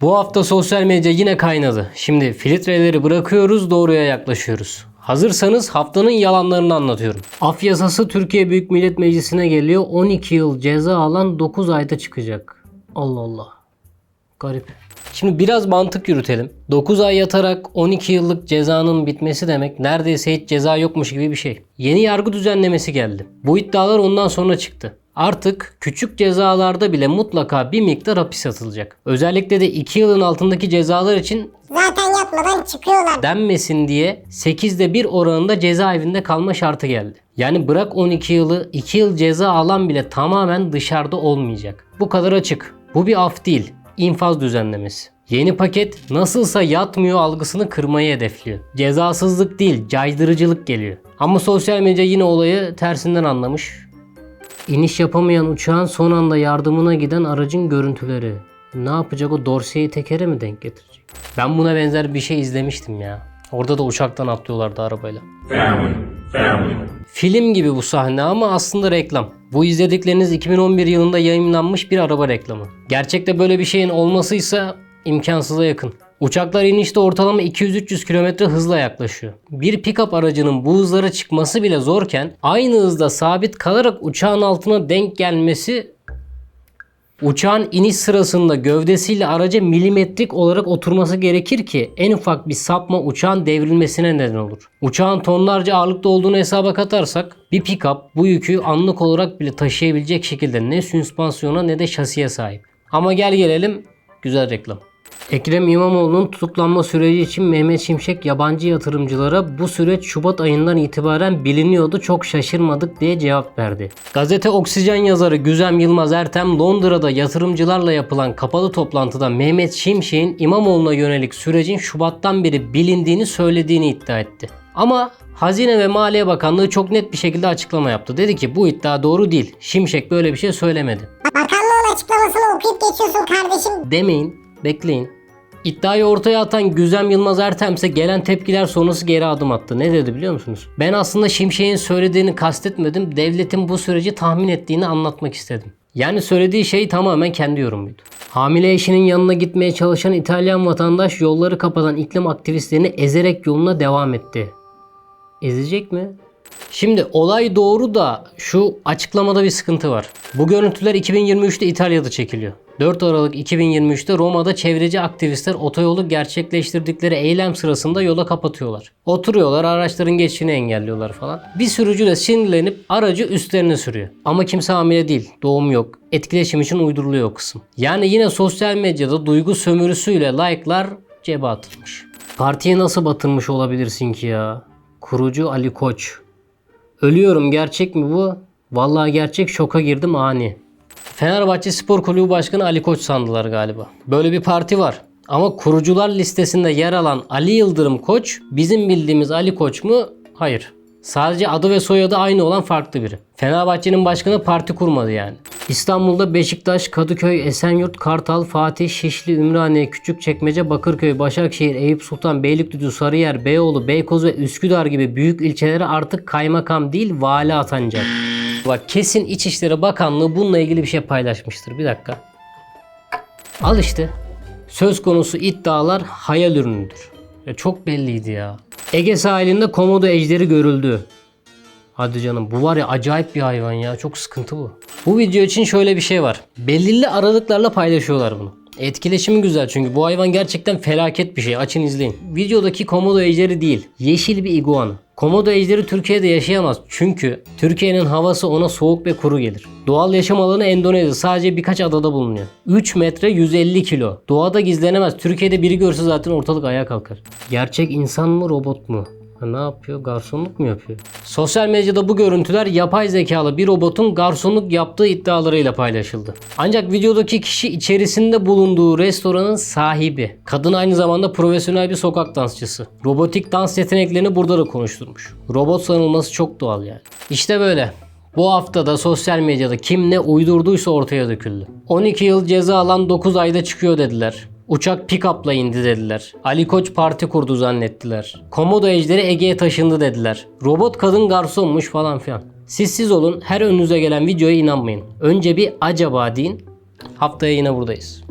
Bu hafta sosyal medya yine kaynadı. Şimdi filtreleri bırakıyoruz doğruya yaklaşıyoruz. Hazırsanız haftanın yalanlarını anlatıyorum. Af yasası Türkiye Büyük Millet Meclisi'ne geliyor. 12 yıl ceza alan 9 ayda çıkacak. Allah Allah. Garip. Şimdi biraz mantık yürütelim. 9 ay yatarak 12 yıllık cezanın bitmesi demek neredeyse hiç ceza yokmuş gibi bir şey. Yeni yargı düzenlemesi geldi. Bu iddialar ondan sonra çıktı. Artık küçük cezalarda bile mutlaka bir miktar hapis atılacak. Özellikle de 2 yılın altındaki cezalar için Zaten yatmadan çıkıyorlar. denmesin diye 8'de 1 oranında cezaevinde kalma şartı geldi. Yani bırak 12 yılı 2 yıl ceza alan bile tamamen dışarıda olmayacak. Bu kadar açık. Bu bir af değil, infaz düzenlemesi. Yeni paket nasılsa yatmıyor algısını kırmayı hedefliyor. Cezasızlık değil, caydırıcılık geliyor. Ama sosyal medya yine olayı tersinden anlamış. İniş yapamayan uçağın son anda yardımına giden aracın görüntüleri. Ne yapacak o dorseyi tekere mi denk getirecek? Ben buna benzer bir şey izlemiştim ya. Orada da uçaktan atlıyorlardı arabayla. Family, family. Film gibi bu sahne ama aslında reklam. Bu izledikleriniz 2011 yılında yayınlanmış bir araba reklamı. Gerçekte böyle bir şeyin olmasıysa imkansıza yakın. Uçaklar inişte ortalama 200-300 km hızla yaklaşıyor. Bir pick-up aracının bu hızlara çıkması bile zorken aynı hızda sabit kalarak uçağın altına denk gelmesi Uçağın iniş sırasında gövdesiyle araca milimetrik olarak oturması gerekir ki en ufak bir sapma uçağın devrilmesine neden olur. Uçağın tonlarca ağırlıkta olduğunu hesaba katarsak bir pick-up bu yükü anlık olarak bile taşıyabilecek şekilde ne süspansiyona ne de şasiye sahip. Ama gel gelelim güzel reklam. Ekrem İmamoğlu'nun tutuklanma süreci için Mehmet Şimşek yabancı yatırımcılara bu süreç Şubat ayından itibaren biliniyordu çok şaşırmadık diye cevap verdi. Gazete Oksijen yazarı Güzem Yılmaz Ertem Londra'da yatırımcılarla yapılan kapalı toplantıda Mehmet Şimşek'in İmamoğlu'na yönelik sürecin Şubat'tan beri bilindiğini söylediğini iddia etti. Ama Hazine ve Maliye Bakanlığı çok net bir şekilde açıklama yaptı. Dedi ki bu iddia doğru değil. Şimşek böyle bir şey söylemedi. Bakanlığın açıklamasını okuyup geçiyorsun kardeşim. Demeyin, bekleyin. İddiayı ortaya atan Güzem Yılmaz Ertem ise gelen tepkiler sonrası geri adım attı. Ne dedi biliyor musunuz? Ben aslında Şimşek'in söylediğini kastetmedim. Devletin bu süreci tahmin ettiğini anlatmak istedim. Yani söylediği şey tamamen kendi yorumuydu. Hamile eşinin yanına gitmeye çalışan İtalyan vatandaş yolları kapatan iklim aktivistlerini ezerek yoluna devam etti. Ezecek mi? Şimdi olay doğru da şu açıklamada bir sıkıntı var. Bu görüntüler 2023'te İtalya'da çekiliyor. 4 Aralık 2023'te Roma'da çevreci aktivistler otoyolu gerçekleştirdikleri eylem sırasında yola kapatıyorlar. Oturuyorlar, araçların geçişini engelliyorlar falan. Bir sürücü de sinirlenip aracı üstlerine sürüyor. Ama kimse hamile değil, doğum yok. Etkileşim için uyduruluyor o kısım. Yani yine sosyal medyada duygu sömürüsüyle like'lar cebe atılmış. Partiye nasıl batırmış olabilirsin ki ya? Kurucu Ali Koç. Ölüyorum gerçek mi bu? Vallahi gerçek şoka girdim ani. Fenerbahçe Spor Kulübü Başkanı Ali Koç sandılar galiba. Böyle bir parti var. Ama kurucular listesinde yer alan Ali Yıldırım Koç bizim bildiğimiz Ali Koç mu? Hayır. Sadece adı ve soyadı aynı olan farklı biri. Fenerbahçe'nin başkanı parti kurmadı yani. İstanbul'da Beşiktaş, Kadıköy, Esenyurt, Kartal, Fatih, Şişli, Ümraniye, Küçükçekmece, Bakırköy, Başakşehir, Eyüp Sultan, Beylikdüzü, Sarıyer, Beyoğlu, Beykoz ve Üsküdar gibi büyük ilçelere artık kaymakam değil vali atanacak. Bak kesin İçişleri Bakanlığı bununla ilgili bir şey paylaşmıştır. Bir dakika. Al işte. Söz konusu iddialar hayal ürünüdür. Ya çok belliydi ya. Ege sahilinde komodo ejderi görüldü. Hadi canım bu var ya acayip bir hayvan ya. Çok sıkıntı bu. Bu video için şöyle bir şey var. Belirli aralıklarla paylaşıyorlar bunu. Etkileşimi güzel çünkü bu hayvan gerçekten felaket bir şey. Açın izleyin. Videodaki komodo ejderi değil. Yeşil bir iguana. Komodo ejderi Türkiye'de yaşayamaz çünkü Türkiye'nin havası ona soğuk ve kuru gelir. Doğal yaşam alanı Endonezya sadece birkaç adada bulunuyor. 3 metre 150 kilo. Doğada gizlenemez. Türkiye'de biri görse zaten ortalık ayağa kalkar. Gerçek insan mı robot mu? Ha, ne yapıyor? Garsonluk mu yapıyor? Sosyal medyada bu görüntüler yapay zekalı bir robotun garsonluk yaptığı iddialarıyla paylaşıldı. Ancak videodaki kişi içerisinde bulunduğu restoranın sahibi. Kadın aynı zamanda profesyonel bir sokak dansçısı. Robotik dans yeteneklerini burada da konuşturmuş. Robot sanılması çok doğal yani. İşte böyle. Bu haftada sosyal medyada kim ne uydurduysa ortaya döküldü. 12 yıl ceza alan 9 ayda çıkıyor dediler. Uçak pick-up'la indi dediler. Ali Koç parti kurdu zannettiler. Komodo ejderi Ege'ye taşındı dediler. Robot kadın garsonmuş falan filan. Siz siz olun her önünüze gelen videoya inanmayın. Önce bir acaba deyin. Haftaya yine buradayız.